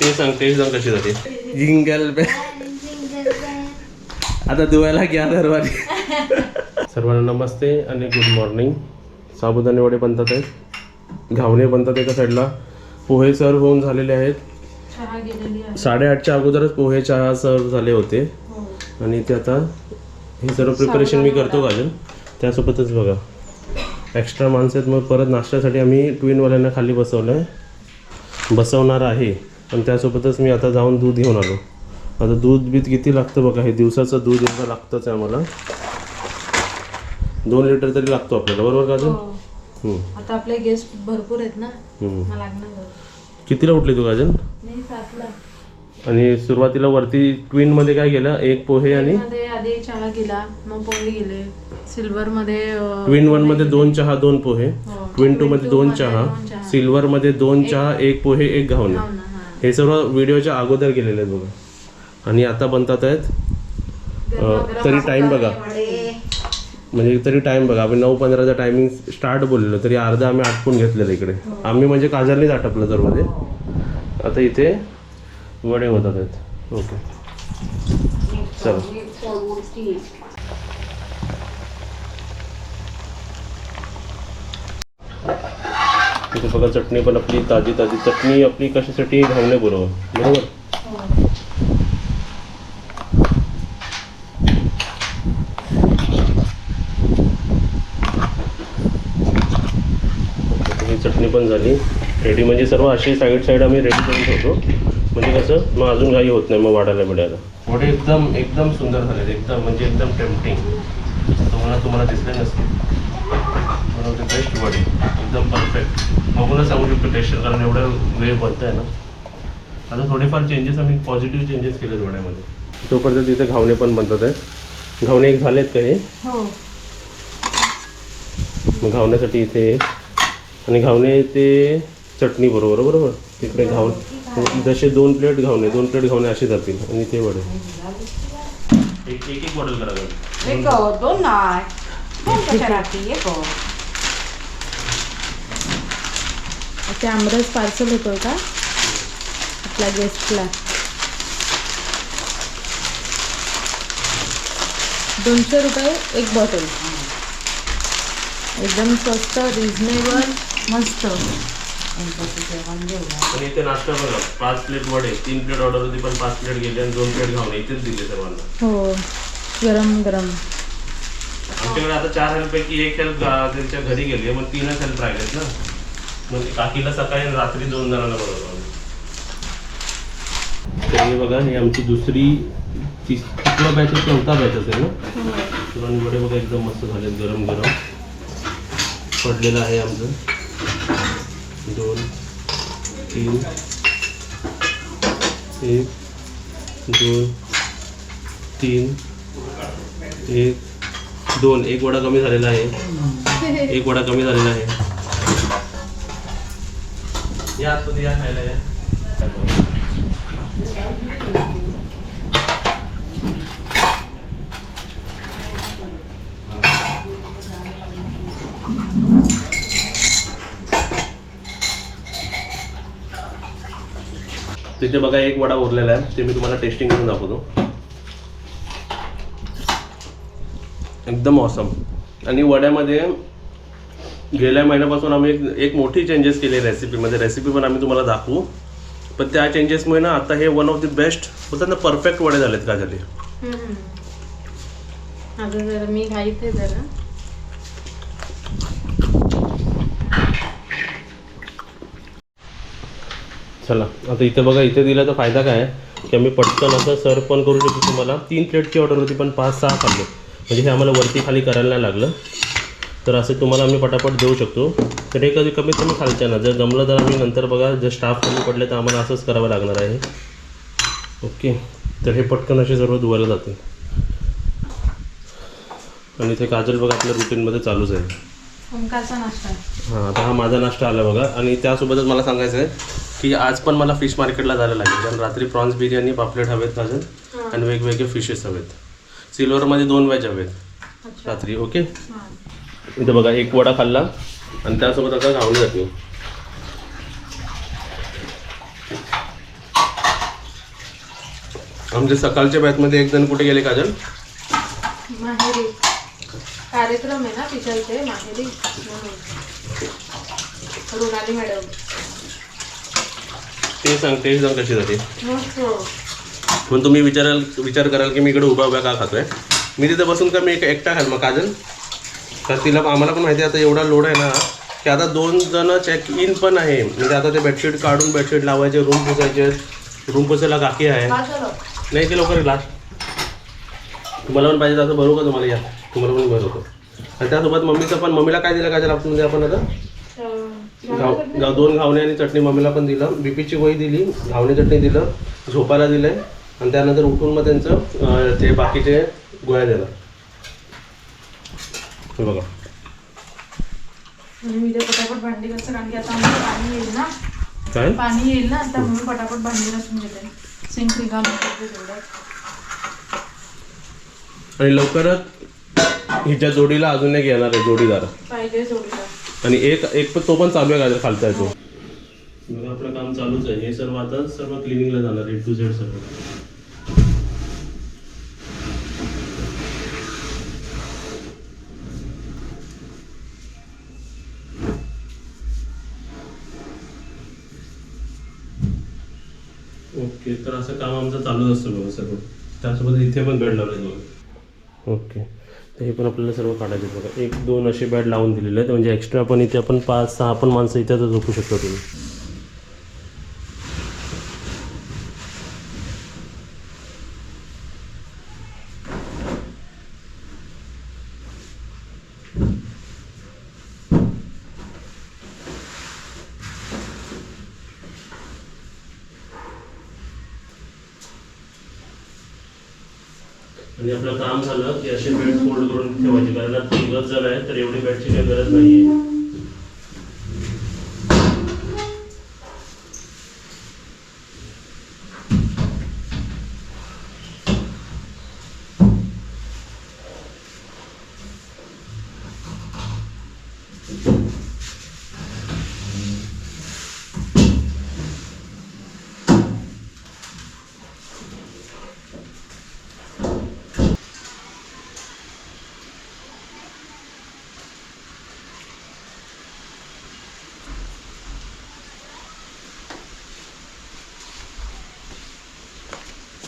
ते सांग ते सांग कशी जाते जिंगल बे आता धुवायला घ्या दरवारी सर्वांना नमस्ते आणि गुड मॉर्निंग साबुदाणे वडे बनतात आहेत. घावणे बनतात एका साईडला पोहे सर्व होऊन झालेले आहेत. चहा गेलेली आहे. साडेआठच्या अगोदरच पोहे चहा सर्व झाले होते. हो. आणि ते आता हे सर्व प्रिपरेशन मी करतो काजल त्यासोबतच बघा. एक्स्ट्रा माणसं आहेत मग परत नाश्त्यासाठी आम्ही ट्विनवाल्यांना खाली बसवलं आहे बसवणार आहे. पण त्यासोबतच मी आता जाऊन दूध घेऊन आलो. आता दूध बीत किती लागतं बघा हे दिवसाचं दूध एवढं लागतंच आहे आम्हाला. दोन लिटर तरी लागतो आपल्याला बरोबर काजल हो. हम्म, आता आपले गेस्ट भरपूर आहेत ना कितीला उठली तू सातला. आणि सुरुवातीला वरती ट्विनमध्ये काय केलं एक पोहे आणि? मध्ये आधी चहा गेला मग पोळी गेले. सिल्वर मध्ये ट्विन वनमध्ये दोन चहा दोन पोहे. हो. ट्विन टू मध्ये दोन चहा. दोन चहा. सिल्वर मध्ये दोन चहा एक पोहे एक घावणे हो हा. हे सर्व व्हिडिओच्या अगोदर गेलेले आहेत बघा. आणि आता बनतात आहेत तरी टाइम बघा. म्हणजे तरी टाइम बघा. आम्ही नऊ पंधराचा टायमिंग स्टार्ट बोललेलो तरी अर्धा आम्ही आटपून घेतलेलं इकडे. आम्ही म्हणजे काजलनीच आटपलं तर मध्ये. आता इथे वडे होतात आहेत. ओके. चला. तिथे बघा चटणी पण आपली ताजी ताजी. चटणी आपली कशासाठी? घावणे बरोबर. बरोबर? ही चटणी पण झाली. रेडी म्हणजे सर्व अशी साईड साईड आम्ही रेडी करून ठेवतो. म्हणजे कसं? मग अजून काही होत नाही मग वाढायला बिडायला. वडे एकदम एकदम सुंदर झाले एकदम म्हणजे एकदम टेम्पटिंग तुम्हाला तुम्हाला दिसले नसते बेस्ट वडे. एकदम परफेक्ट बघूनच सांगू शकतो टेस्टर कारण एवढं वेळ बनत आहे ना. आता थोडेफार चेंजेस आम्ही पॉझिटिव्ह चेंजेस केलेत वड्यामध्ये तोपर्यंत तिथे घावणे पण बनतात आहे घावणे एक झालेत का हे? हो. मग घावण्यासाठी इथे आणि घावणे ते चटणी बरोबर बरोबर? तिकडे घावणे जसे दोन प्लेट घावणे दोन प्लेट घावणे असे जातील आणि ते वडे. एक एक एक मॉडेल करा दोन नाही दोन कशा लागतील एक ते आमरस पार्सल होतो का? आपल्या गेस्टला दोनशे रुपये एक बॉटल एकदम स्वस्त रिझनेबल मस्त. आणि इथे नाश्ता बघा पाच प्लेट वडे तीन प्लेट ऑर्डर होती पण पाच प्लेट गेले आणि दोन प्लेट घावणे इथेच दिले सर्वांना. हो गरम गरम. आमच्याकडे आता चार हेल्प पैकी एक हेल्प त्यांच्या घरी गेली मग तीनच हेल्प राहिलेत ना? मग काकीला सकाळी आणि रात्री दोन जणांना तर हे बघा ही आमची दुसरी तीस कितवा बॅच चौथा बॅच असेल ना? आणि वडे बघा एकदम मस्त झालेत गरम गरम पडलेलं आहे आमचं. दोन तीन एक दोन तीन एक दोन. एक वडा कमी झालेला आहे. एक वडा कमी झालेला आहे. या आतमध्ये या खायला या. तिथे बघा एक वडा उरलेला आहे. ते मी तुम्हाला टेस्टिंग करून दाखवतो. एकदम ऑसम आणि वड्यामध्ये गेल्या महिन्यापासून आम्ही एक एक मोठी चेंजेस केली रेसिपीमध्ये रेसिपी पण आम्ही तुम्हाला दाखवू. पण त्या चेंजेसमुळे ना आता हे वन ऑफ द बेस्ट बोलतात ना परफेक्ट वडे झालेत का झाले आता जरा मी घाईत आहे जरा. चला आता इथे बघा इथे दिला तर फायदा काय? आहे की आम्ही पटकन असं सर्व पण करू शकतो तुम्हाला. तीन प्लेटची ऑर्डर होती पण पाच सहा खाल्ले. म्हणजे हे आम्हाला वरती खाली करायला नाही लागलं. तर असं तुम्हाला आम्ही पटापट देऊ शकतो. तर हे कधी कमीत कमी खालच्या ना जर जमलं तर आम्ही नंतर बघा जर स्टाफ कमी पडले तर आम्हाला असंच करावं लागणार आहे. ओके. तर हे पटकन असे सर्व धुवायला जातील. आणि इथे काजल बघा आपल्या रुटीनमध्ये चालूच आहे. हां आता हा माझा नाश्ता आला बघा. आणि त्यासोबतच मला सांगायचं आहे की आज पण मला फिश मार्केटला जायला लागेल. कारण रात्री प्रॉन्स बिर्याणी पापलेट हवेत काजल आणि वेगवेगळे फिशेस हवेत. सिल्वरमध्ये दोन वेज हवेत रात्री ओके? इथं बघा एक वडा खाल्ला आणि त्यासोबत आता घावली जाते आमच्या सकाळच्या बॅचमध्ये एक जण कुठे गेले काजल? माहेरी. कार्यक्रम आहे ना तिच्या इथे माहेरी. म्हणून. रुणाली मॅडम. ते सांग ते सांग कशी मस्त. पण तुम्ही विचाराल विचार कराल की मी इकडे उभा उभा का खातोय? मी तिथे बसून का मी एक- एकटा खाल मग काजल? तर तिला आम्हाला पण माहिती आहे आता एवढा लोड आहे ना की आता दोन जण चेक इन पण आहे. म्हणजे आता ते बेडशीट काढून बेडशीट लावायचे रूम पुसायचे. रूम पुसायला काकी आहे. नाही ते लवकर लास्ट तुम्हाला पण पाहिजे असं का तुम्हाला या. तुम्हाला पण भरवतो आणि त्यासोबत मम्मीचं पण मम्मीला काय दिलं काजल आपण म्हणजे आपण आता? गाव गाव दोन घावणे आणि चटणी मम्मीला पण दिलं. बीपीची गोळी दिली घावणे चटणी दिलं झोपायला दिलंय. आणि त्यानंतर उठून मग त्यांचं ते बाकीचे गोळ्या दिलं हे बघा. आणि मी ते पटापट भांडी कसं कारण की आता पाणी येईल ना. काय? पाणी येईल ना आता म्हणून पटापट भांडी घासून घेते. सिंक रिकामी करते तेवढं. आणि लवकरच हिच्या जोडीला अजून एक येणार आहे जोडीदार. पाहिजे जोडीला आणि एक एक पण तो पण चालू आहे का खालचा आहे तो बघा आपलं काम चालूच आहे. हे सर्व आता सर्व क्लिनिंगला जाणार ए टू झेड सर्व. तिथे पण बेड लावले दोन ओके. तर हे पण आपल्याला सर्व काढायचे आहेत बघा. एक दोन असे बेड लावून दिलेले आहेत. म्हणजे एक्स्ट्रा पण इथे आपण पाच सहा पण माणसं इथे आता झोपू शकतो तुम्ही आणि आपलं काम झालं की असे बेड फोल्ड करून ठेवायचे जर आहे तर एवढी बेडची काही गरज नाहीये.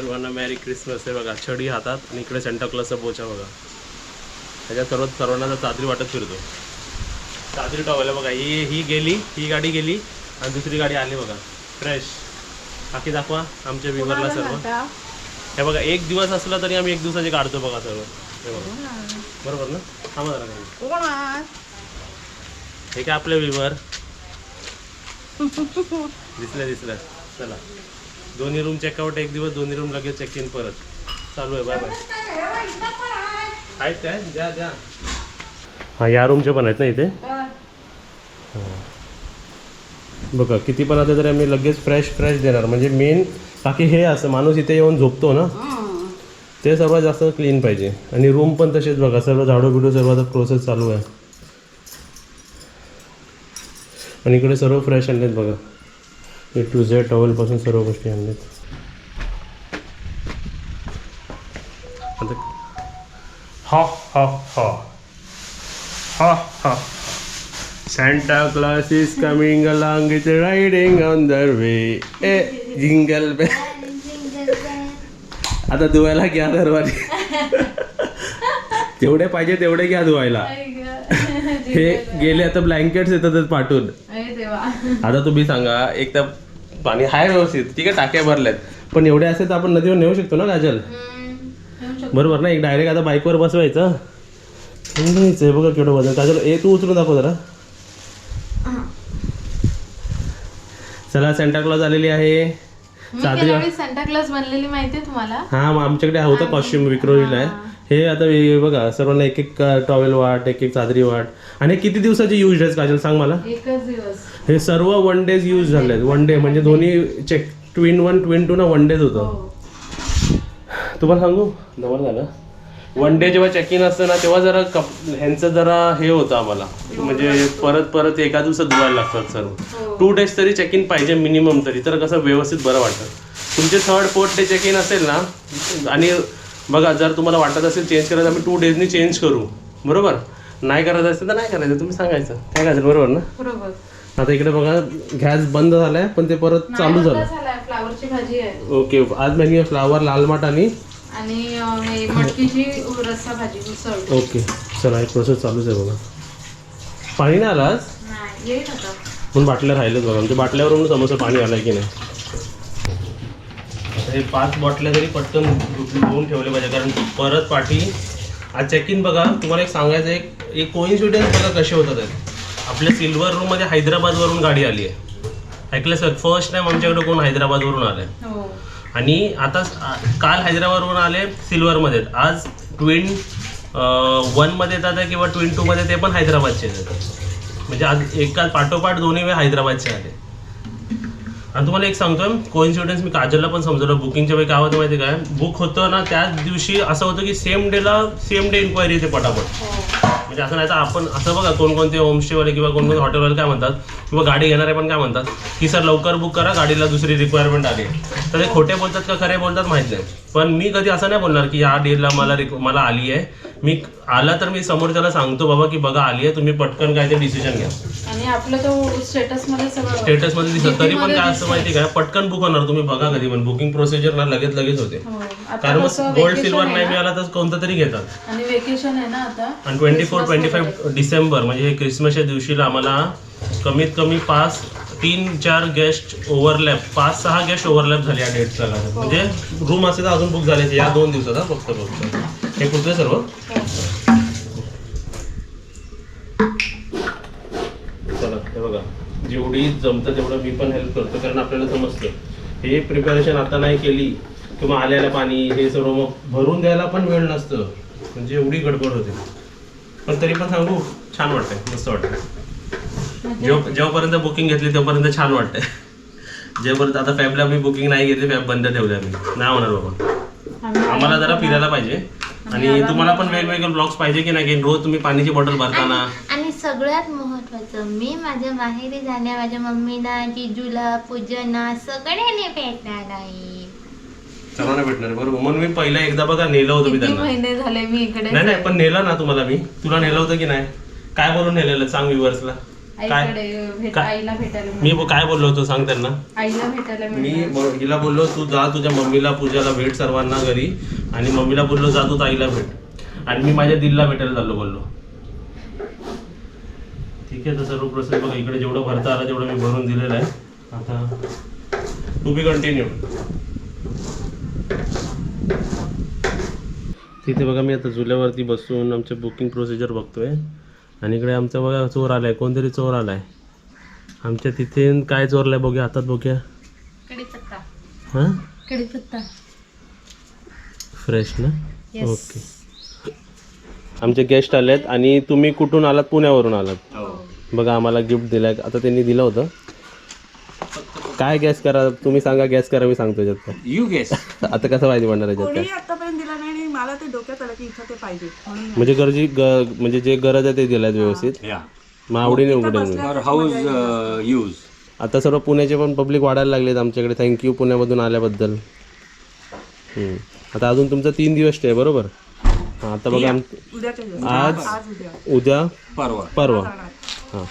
सर्वांना मॅरी क्रिसमस आहे बघा छडी हातात आणि इकडे सेंटा क्लॉसचा बोचा बघा. त्याच्यात सर्व सर्वांना चादरी वाटत फिरतो. चादरी टॉवेल बघा ही ही गेली ही गाडी गेली आणि दुसरी गाडी आली बघा. फ्रेश बाकी दाखवा आमच्या विवरला सर्व. हे बघा एक दिवस असला तरी आम्ही एक दिवसाचे काढतो बघा सर्व. हे बघा. बरोबर ना? थांबा जरा काही. हे काय आपले विवर दिसलं दिसलं. चला. दोन्ही रूम चेकआउट एक दिवस दोन्ही रूम लगेच चेक इन परत. चालू आहे बाय बाय आहेत. काय द्या द्या. हा या रूमचे पण आहेत ना इथे? बघा किती पण आता तरी आम्ही लगेच फ्रेश फ्रेश देणार. म्हणजे मेन बाकी हे असं माणूस इथे येऊन झोपतो ना ते सर्वात जास्त क्लीन पाहिजे. आणि रूम पण तसेच बघा सर्व झाडू बिडू सर्व आता प्रोसेस चालू आहे. आणि इकडे सर्व फ्रेश आणलेत बघा. ए टू झेड टॉवेलपासून सर्व गोष्टी आणल्यात. आता हा हा हा. हा हा. Santa Claus is coming along, it's riding on the way. A jingle bay आता धुवायला घ्या दरवाजे. जेवढे पाहिजे तेवढे घ्या धुवायला. हे गेले आता ब्लँकेट्स येतातच पाठवून आता तुम्ही सांगा एक तर पाणी हाय व्यवस्थित ठीक आहे टाक्या भरल्यात. पण एवढे असेल तर आपण नदीवर नेऊ शकतो ना काजल? बरोबर ना एक डायरेक्ट आता बाईकवर बसवायचं. बघा केवढं वजन. काजल ए तू उचलून दाखव जरा. चला सेंटा क्लॉज आलेली आहे. चादरी सेंटा क्लॉज बनलेली माहितीये तुम्हाला? हा आमच्याकडे होतं कॉस्ट्युम विक्रोळीला. आहे हे आता हे बघा सर्वांना एक एक टॉवेल वाट एक एक चादरी वाट. आणि हे किती दिवसाची यूज आहे काजल? सांग मला. हे सर्व वन डेज यूज झाले आहेत वन डे म्हणजे दोन्ही check twin one twin two ना वन डेज होतं. हो. तुम्हाला सांगू? जवळ झालं. वन डे जेव्हा चेक इन असतं ना तेव्हा जरा कप ह्यांचं जरा हे होतं आम्हाला. म्हणजे परत परत एका दिवसात धुवायला लागतात सर्व. टू डेज तरी चेक इन पाहिजे मिनिमम तरी. तर कसं व्यवस्थित बरं वाटतं. तुमचे third fourth day check in असेल ना आणि बघा जर तुम्हाला वाटत असेल चेंज करायचं आम्ही टू डेजनी चेंज करू. बरोबर? नाही करायचं असेल तर नाही करायचं तुम्ही सांगायचं. काय करायचं बरोबर ना? बरोबर. आता इकडे बघा गॅस बंद झालाय पण ते परत चालू झालं. फ्लावरची भाजी आहे. ओके आज मेन्यू फ्लावर लाल माठ आणि आणि अं, मटकीची रस्सा भाजी उसळ ओके चला एक प्रोसेस चालूच आहे बघा. पाणी नाही आलं आज? नाही येईल आता. पण बाटल्या राहिलेच बघा म्हणजे बाटल्यावरून समोसा पाणी आलंय की नाही? आता हे पाच बाटल्या तरी पटकन धुवून ठेवले पाहिजे. कारण परत पाठी आज चेक इन बघा तुम्हाला एक सांगायचं एक एक कोइन्सिडन्स बघा कसे होतात. आपल्या सिल्वर रूममध्ये हैदराबादवरून गाडी आली आहे. ऐकलं सर? फर्स्ट टाइम आमच्याकडे कोण हैदराबादवरून आलं आहे हो. आणि आता काल हैदराबादवरून आले सिल्वरमध्ये आज ट्विन वनमध्ये येतात किंवा ट्विन टूमध्ये ते पण हैदराबादचे येतात म्हणजे आज एका पाठोपाठ दोन्ही वेळ हैदराबादचे आले. आणि तुम्हाला एक सांगतोय कोइन्सिडन्स मी काजलला पण समजवलं. बुकिंगच्या वेळी काय होतं माहिती काय बुक होतं ना त्याच दिवशी असं होतं की सेम डेला सेम डे इन्क्वायरी येते पटापट. हो. म्हणजे असं नाही तर आपण असं बघा कोणकोणते होमस्टेवाले किंवा कोणकोणते हॉटेलवाले काय म्हणतात किंवा गाडी घेणारे पण काय म्हणतात की सर लवकर बुक करा गाडीला दुसरी रिक्वायरमेंट आली. तर ते खोटे बोलतात का खरे बोलतात माहीत नाही. पण मी कधी असं नाही बोलणार की या डेटला मला रिक मला आली आहे. मी आला तर मी समोरच्याला सांगतो बाबा की बघा आली आहे तुम्ही पटकन काय ते डिसिजन घ्या. आणि आपलं तो स्टेटसमध्ये सगळं स्टेटसमध्ये दिसत तरी पण काय मध्ये असतं माहिती काय पटकन बुक होणार तुम्ही बघा कधी पण. बुकिंग प्रोसिजर ना लगेच लगेच होते. हो कारण मग गोल्ड सिल्वर नाही मिळाला तर कोणतं तरी घेतात. आणि वेकेशन आहे ना आता? आणि twenty four twenty. Five December म्हणजे हे क्रिसमसच्या दिवशीला आम्हाला कमीत कमी पाच तीन चार गेस्ट ओव्हरलॅप पाच सहा गेस्ट ओव्हरलॅप झाले या डेटचा म्हणजे रूम असेल तर अजून बुक झाले या दोन दिवसात हा फक्त फक्त. हे कुठले सर्व. चला हे बघा. जेवढी जमतं तेवढं मी पण हेल्प करतो कारण आपल्याला समजतं. हे प्रिपरेशन आता नाही केली किंवा आल्याला पाणी हे सर्व मग भरून द्यायला पण वेळ नसतं. म्हणजे एवढी गडबड होते. पण तरी पण सांगू छान वाटतंय मस्त वाटतंय. जेव्हा जेव्हापर्यंत बुकिंग घेतली तेव्हापर्यंत छान वाटतंय. जेव्हापर्यंत आता फॅबला मी बुकिंग नाही घेतली फॅब बंद ठेवल्या मी नाही होणार बाबा. आम्ही आम्हाला जरा फिरायला पाहिजे. आणि तुम्हाला पण वेगवेगळे ब्लॉग्स पाहिजे की नाही? की रोज तुम्ही पाण्याची बॉटल भरताना? आणि सगळ्यात महत्वाचं मी माझ्या माहेरी जाण्या माझ्या मम्मीला जिजूला पूजना सगळ्यांनी भेटणार आहे. सर्वांना भेटणार आहे, बरोबर म्हणून मी पहिला एकदा बघा नेलं होतं मी किती त्यांना. महिने झाले मी इकडे नाही नाही पण नेलं ना तुम्हाला मी. तुला नेलं होतं की नाही? काय बोलून नेलेलं? सांग व्ह्युअर्सला काय आईकडे भेट काय? आईला भेटायला मी मिळालं. काय बोललो होतो सांग त्यांना आईला भेटायला मी मिळालं. ब- हिला बोललो तू जा तुझ्या मम्मीला पूजाला भेट सर्वांना घरी आणि मम्मीला बोललो जा तू ताईला भेट आणि मी माझ्या दिलला भेटायला चाललो बोललो ठीक आहे तर सर्व प्रोसेस बघा इकडे जेवढं भरता आलं तेवढं मी भरून दिलेलं आहे आता टू बी कंटिन्यू तिथे बघा मी आता झुल्यावरती बसून आमच्या बुकिंग प्रोसिजर बघतोय आणि इकडे आमचा बघा चोर आलाय कोणतरी चोर आलाय. आमच्या तिथे काय चोरलाय बघूया हातात बघूया. हां? फ्रेश ना? ओके आमचे गेस्ट आलेत आणि तुम्ही कुठून आलात? पुण्यावरून आलात. बघा आम्हाला गिफ्ट दिलाय. आता त्यांनी दिलं होतं. काय गॅस करा? तुम्ही सांगा गॅस करा मी सांगतो याच्यात. यू गेस आता कसं माहिती पडणार याच्यात? काय आतापर्यंत दिला नाही आणि मला ते डोक्यात आलं की इथं ते पाहिजे. म्हणून म्हणजे गरजी ग म्हणजे जे गरज आहे ते दिलाय व्यवस्थित? या. मग आवडीने उघडेल फॉर हाऊस यूज आता सर्व पुण्याचे पण पब्लिक वाढायला लागलेत आमच्याकडे. थँक्यू पुण्यामधून आल्याबद्दल. हम्म. आता अजून तुमचा तीन दिवस स्टे बरोबर? हां आता बघा आम उद्याच्या दिवस आज आज उद्या. उद्या? परवा. परवा. हां.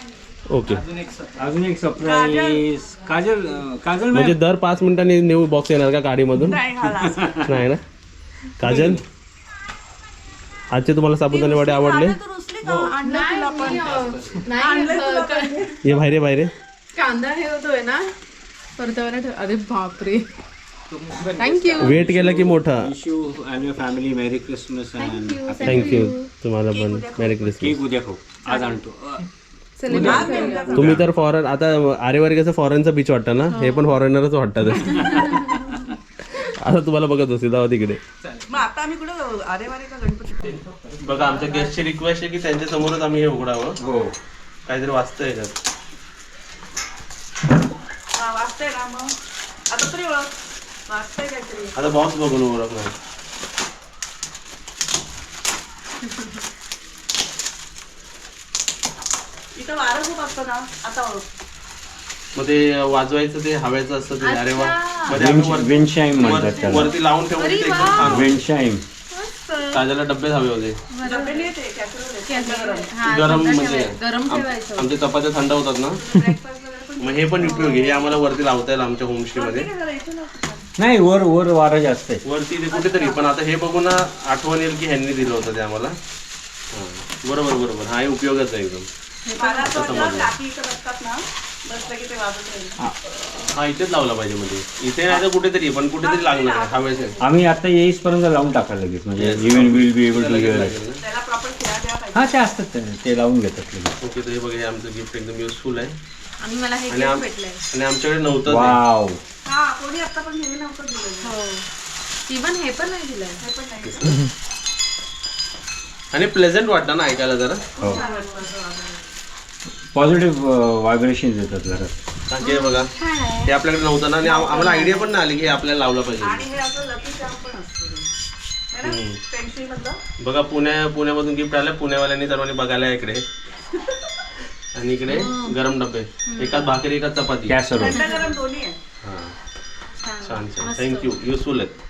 ओके अजून एक सरप्राईज काजल. अं, काजल म्हणजे दर पाच मिनिटांनी न्यू बॉक्स येणार का गाडीमधून? नाही ना? काजल? आजचे तुम्हाला साबुदाणे वडे आवडले? बाहेर ये, बाहेर. कांदा हे होतोय ना? परतावाला ठेव. अरे बापरे. थँक्यू वेट केला की मोठा. Family merry Christmas and thank you तुम्हाला पण मेरी क्रिसमस उद्या खाऊ. आज आणतो. तुम्ही तर फॉरेन आता आरेवारी कसं फॉरेनचा बीच वाटतं ना? हे. पण फॉरेनरच वाटतात आता तुम्हाला बघत असेल जावा तिकडे. का बघा आमच्या गेस्टची रिक्वेस्ट आहे की त्यांच्या समोरच आम्ही हे उघडावं. हो. काहीतरी वाचतंय हा वाचतंय ना मग. आता तरी ओळख. वाचतंय काहीतरी. आता बॉक्स बघून ओळखणार इथं वारं खूप असतं ना आता ओळख. मग ते वाजवायचं ते हव्याचं असतं ते अरे वा. मध्ये विंड आपण वर- विंडशाईम म्हणतात वर- त्याला. वरती लावून ठेवून ते एकदम छान होतं. विंडशाईम ताज्याला डब्बेच हवे होते. गरम. म्हणजे ठेवाय- गरम ठेवायचं. आमच्या चपात्या थंड होतात ना. मग हे पण उपयोगी. हे आम्हाला वरती लावता येईल आमच्या होमस्टे मध्ये. नाही वर वर वारं जास्त आहे. वरती ते कुठेतरी पण आता हे बघून ना आठवण येईल की ह्यांनी दिलं होतं ते आम्हाला. बरोबर बरोबर. हा हे उपयोगाच आहे एकदम. हा. इथेच लावला पाहिजे म्हणजे इथे नाही तर कुठेतरी पण कुठेतरी लागणार आहे. हवेचे आम्ही आता येईसपर्यंत लावून टाकायला लगेच. म्हणजे even will be able to हा ते असतात ते. ते लावून घेतात लगेच. ओके तर हे बघा हे आमचं गिफ्ट एकदम युजफुल आहे. आणि मला हे आणि गिफ्ट आम- भेटलंय. आणि आमच्याकडे नव्हतं ते. वाव. हा कोणी आता पण हे नव्हतं दिलं हो. इवन हे पण नाही दिलंय. हे पण नाही. आणि प्लेझंट वाटतं ना ऐकायला जरा? हो छान वाटलं असं वाजायला. पॉझिटिव्ह व्हायब्रेशन येतात जरा कारण की हे बघा. हे आपल्याकडे नव्हतं ना आणि आम- आम्हाला आयडिया पण नाही आली की हे आपल्याला लावलं आणि पाहिजे हे असं लकी चार्म पण असतं है ना? पेन्सिल मधलं? बघा पुण्या पुण्यामधून गिफ्ट आलं पुण्यावाल्यांनी सर्वांनी बघायला या इकडे. आणि इकडे गरम डबे. एकात भाकरी एकात चपाती. कॅसरोल. थंड गरम दोन्ही आहे. हा. छान छान थँक्यू युजफुल आहेत